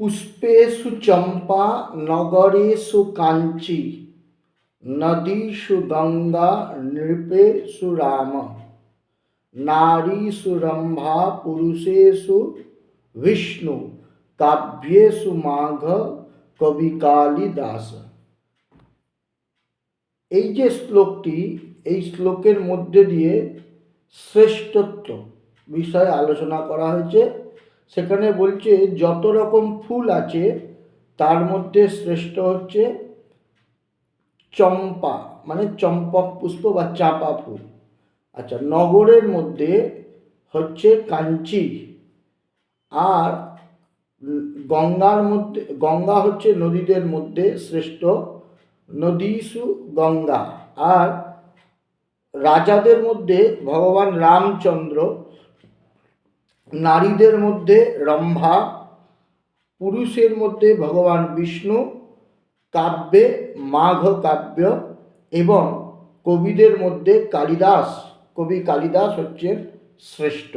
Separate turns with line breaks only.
পুষ্পেষু চম্পা নগরেষু কাঞ্চি নদীষু গঙ্গা নৃপেষু রাম নারীষু রম্ভা পুরুষেষু বিষ্ণু কাব্যেষু মাঘ কবি কালিদাস এই যে শ্লোকটি, এই শ্লোকের মধ্যে দিয়ে শ্রেষ্ঠত্ব বিষয়ে আলোচনা করা হয়েছে। সেখানে বলছে, যত রকম ফুল আছে, তার মধ্যে শ্রেষ্ঠ হচ্ছে চম্পা মানে চম্পক পুষ্প বা চাপা ফুল। আচ্ছা নগরের মধ্যে হচ্ছে কাঞ্চি আর গঙ্গার মধ্যে, গঙ্গা হচ্ছে নদীদের মধ্যে শ্রেষ্ঠ নদীসু গঙ্গা। আর রাজাদের মধ্যে ভগবান রামচন্দ্র নারীদের মধ্যে রম্ভা, পুরুষের মধ্যে ভগবান বিষ্ণু, কাব্যে মাঘ কাব্য এবং কবিদের মধ্যে কালিদাস। কবি কালিদাস হচ্ছেন শ্রেষ্ঠ।